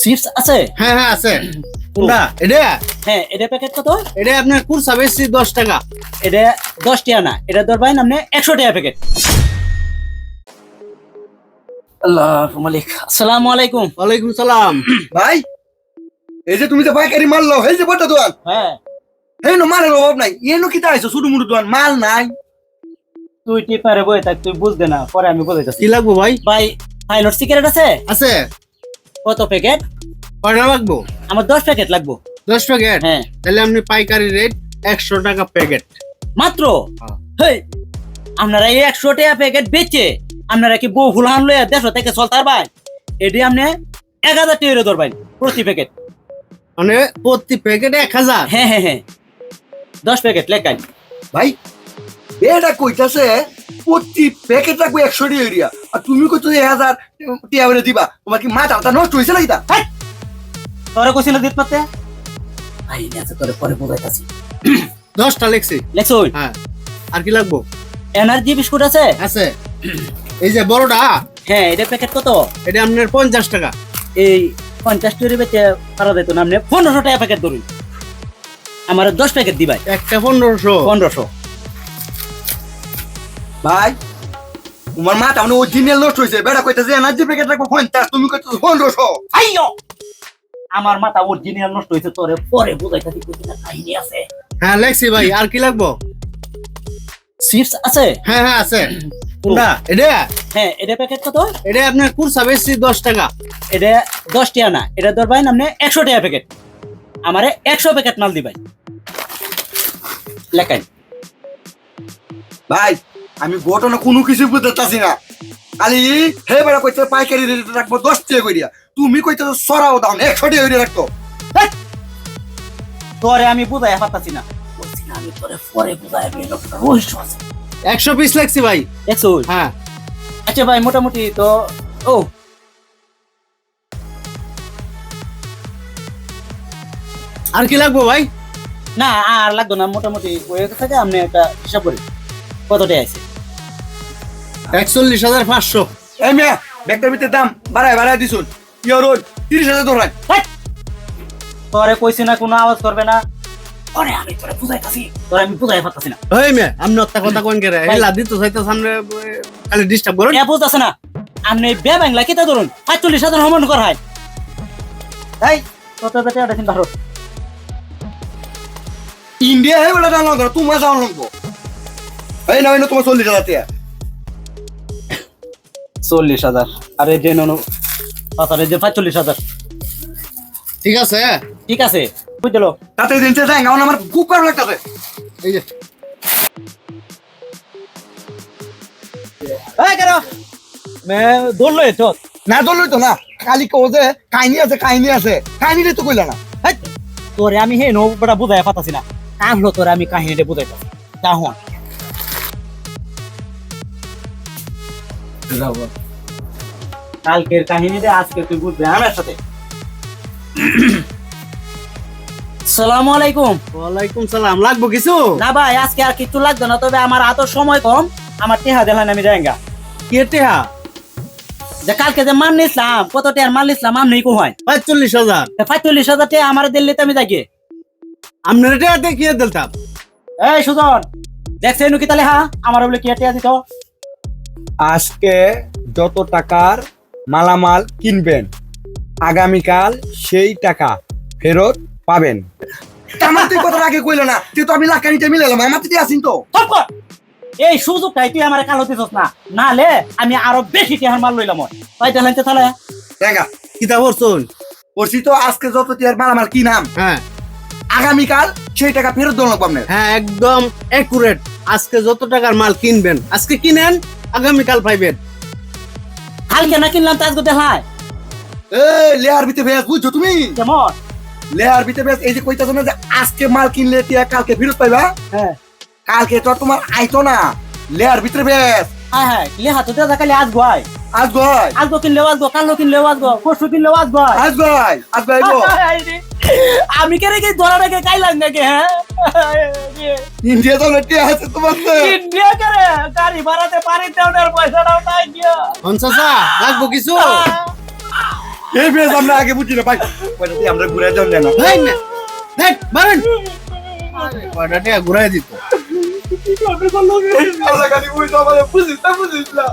Chips আছে? হ্যাঁ হ্যাঁ আছে। কোনটা? এটা? হ্যাঁ এটা প্যাকেট কত? এটা আপনার কুরসা বেশি দশ টাকা। এটা দশ টাকা না এটা ধরবেন আপনি একশো টাকা প্যাকেট আল্লাহ মালিক। আসসালামু আলাইকুম। ওয়ালাইকুম সালাম। ভাই। এই যে তুমি যে পাইকারি মাল লও এই যে বড় দোকান। হ্যাঁ। এই নো মালের অভাব নাই। এনো কি আইছো? শুধু মুড়ু দোকান মাল নাই। তুই টিপারে বই থাক তুই বুঝবে না পরে আমি বলেছি কি লাগবো ভাই? ভাই পাইলট সিগারেট আছে? আছে। কত প্যাকেট কয়টা লাগবো? আমার দশ প্যাকেট লাগবো। দশ প্যাকেট হ্যাঁ। তাহলে আপনি পাইকারি রেট একশো টাকা প্যাকেট মাত্র? হ্যাঁ। হেই আপনারা এই একশো টাকা প্যাকেট বেচে আপনারা কি বউ ফুলহান লইয়া দেড়শো থেকে চলতার ভাই? এটি আপনি এক হাজার টাকা ধরবেন প্রতি প্যাকেট মানে প্রতি প্যাকেট এক হাজার? হ্যাঁ হ্যাঁ হ্যাঁ। দশ প্যাকেট লেখাই। ভাই এটা কইতাছে প্রতি প্যাকেট রাখব একশো টাকা এরিয়া আর তুমি কইতো এক হাজার টিয়া দিবা। তোমার কি মাথা মাথা নষ্ট হয়েছে নাকি তা? তোরে কইছিল দিত পাতে ভাই নেছে তোরে পরে বুঝাইতাছি। দশটা লেখছি। লেখছো হ্যাঁ। আর কি লাগবো? এনার্জি বিস্কুট আছে? আছে। এই যে বড়টা? হ্যাঁ এটা প্যাকেট কত? এটা আপনার পঞ্চাশ টাকা। এই পঞ্চাশ টাকা বেচে পারা যেত না? আপনি পনেরোশো টাকা প্যাকেট ধরুন। আমার দশ প্যাকেট দিবাই। একটা পনেরোশো। পনেরোশো। ভাই তোমার মাথা মানে অরিজিনাল নষ্ট হয়েছে। বেড়া কইতাছে এনার্জি প্যাকেট রাখব পঞ্চাশ তুমি কইতো পনেরোশো আইয়ো! আমার মাথা অরিজিনাল নষ্ট হয়েছে তোরে পরে বুঝাইতাছি কই না কাহিনী আছে। হ্যাঁ লেখছি ভাই আর কি লাগবো? চিপস আছে? হ্যাঁ হ্যাঁ আছে। কোনটা? এটা? হ্যাঁ এটা প্যাকেট কত? এটা আপনার কুরসা বেশি দশ টাকা। এটা দশ টাকা না এটা ধরবেন আপনি একশো টাকা প্যাকেট আমারে একশো প্যাকেট মাল দিবাই। লেখাই। ভাই আমি ঘটনা কোনো কিছু বুঝতে চাচ্ছি না। খালি হে বেড়া কইতে পাইকারি রেট রাখব দশ টাকা করিয়া তুমি কইতে সরাও না, একশো টাকা করিয়া রাখতো তোরে আমি বুঝাই পারতাছি না। আমি তোরে পরে বুঝাই একশো পিস লেখছি ভাই। দেখছ হ্যাঁ। আচ্ছা ভাই মোটামুটি তো ও। আর কি লাগবো ভাই? না আর লাগতো না মোটামুটি ওই থেকে আপনি একটা হিসাব করি। কতটা আছে? একচল্লিশ হাজার পাঁচশো। এই মেয়ে ব্যাগটার ভিতরে দাম বাড়ায় বাড়ায় দিছুন ইয়র রোড তিরিশ হাজার ধরাই হেই! তোরে কইছি না কোনো আওয়াজ করবে না। তোরে আমি তোরে বুঝাইতাছি তোরে আমি বুঝাই পারতাছি না। ওই মে আপনি অত্যাক কথা কোন কে রে? ভাই। হেলা দিত চাইতে সামনে খালি ডিস্টার্ব করুন। এ বুঝতাছে না। আপনি বে বাংলা কেটা ধরুন? পাঁচচল্লিশ হাজার হমন কর হয়। এই কত বেটে চিন্তা ভারত ইন্ডিয়া হে বেড়া না তোমার যাও লাগবো। এই না এই তোমার চল্লিশ হাজার চল্লিশ হাজার। আর এই যে নন পাতার এই যে পাঁচচল্লিশ হাজার। ঠিক আছে? ঠিক আছে বুঝল তাতে দিনতে যাই কারণ আমার খুব খারাপ লাগতেছে। এই যে। এই কেন? দৌড়লো না তো না। খালি কো যে কাহিনী আছে কাহিনী আছে। কাহিনীটা তো কইলা না। হেই, তোরে আমি হে বড় বুঝাই পাতাছি না। কাহলো তোরে আমি কাহিনীটা বুঝাইতাছি? কালকের কাহিনীটা আজকে তুই বুঝবে আমার সাথে। সালামু আলাইকুম। ওয়ালাইকুম সালাম। লাগবো কিছু? না ভাই আজকে আর কিছু লাগবে না তবে আমার হাতে সময় কম। আমার টেহা আমি কি টেহা? যে কালকে যে মান নিছিলাম কত টেহার মান নিছিলাম আমি নেই কোহাই পঁয়তাল্লিশ হাজার। পঁয়তাল্লিশ হাজার টেহা আমার দিল্লি তো আমি যাই আপনার টেহা দেখিয়ে দিলতাম এই সুজন দেখছে নুকি তাহলে হ্যাঁ? আমার বলে কি টেহা দিত? আজকে যত টাকার মালামাল কিনবেন আগামীকাল সেই টাকা ফেরত পাবেন। আমার তুই কথা আগে কইলো না তুই তো আমি মিলালাম আমার তো। আসিন তো এই সুযোগটাই তুই আমার কালো দিছস না। নালে আমি আরও বেশি টেহার মাল লইলাম তাই তাহলে দেখা কিতা করছুন তো আজকে যত টিয়ার মালামাল কি নাম হ্যাঁ। আগামীকাল সেই টাকা ফেরত দেওয়া লাগবো হ্যাঁ একদম একুরেট আজকে যত টাকার মাল কিনবেন আজকে কিনেন আগামীকাল পাইবেন কালকে না কিনলাম তো আজকে দেখায়। এই লেয়ার ভিতরে বেশ বুঝছ তুমি? কেমন? লেয়ার ভিতরে বেশ এই যে কইতাছো না যে আজকে মাল কিনলে টিয়া কালকে ফেরত পাইবা? হ্যাঁ। কালকে তো তোমার আইতো না। লেয়ার ভিতরে বেশ হ্যাঁ হ্যাঁ লেহা তো দেখা আজ কালি আজ ভাই আজ আজগো কিনলেও আজগো কালো কিনলেও আজগো পরশু কিনলেও আজ ভাই আজ ভাই আজ ভাই গো। আমি কে রেখে ধরা রেখে কাইলাম নাকি হ্যাঁ? ইন্ডিয়া তো টিয়া আছে তোমার তো। ইন্ডিয়া করে গাড়ি ভাড়াতে পারি দেওয়ার পয়সাটাও নাই গিয়া। পঞ্চাশা লাগবো কিছু? এই বেশ আমরা আগে বুঝি না ভাই। পয়সা দিয়ে আমরা ঘুরে যান না ভাই না দেখ মারেন টাকা ঘুরাই দিত। আমরা খালি বুঝতে আমাদের বুঝিস না বুঝিস না।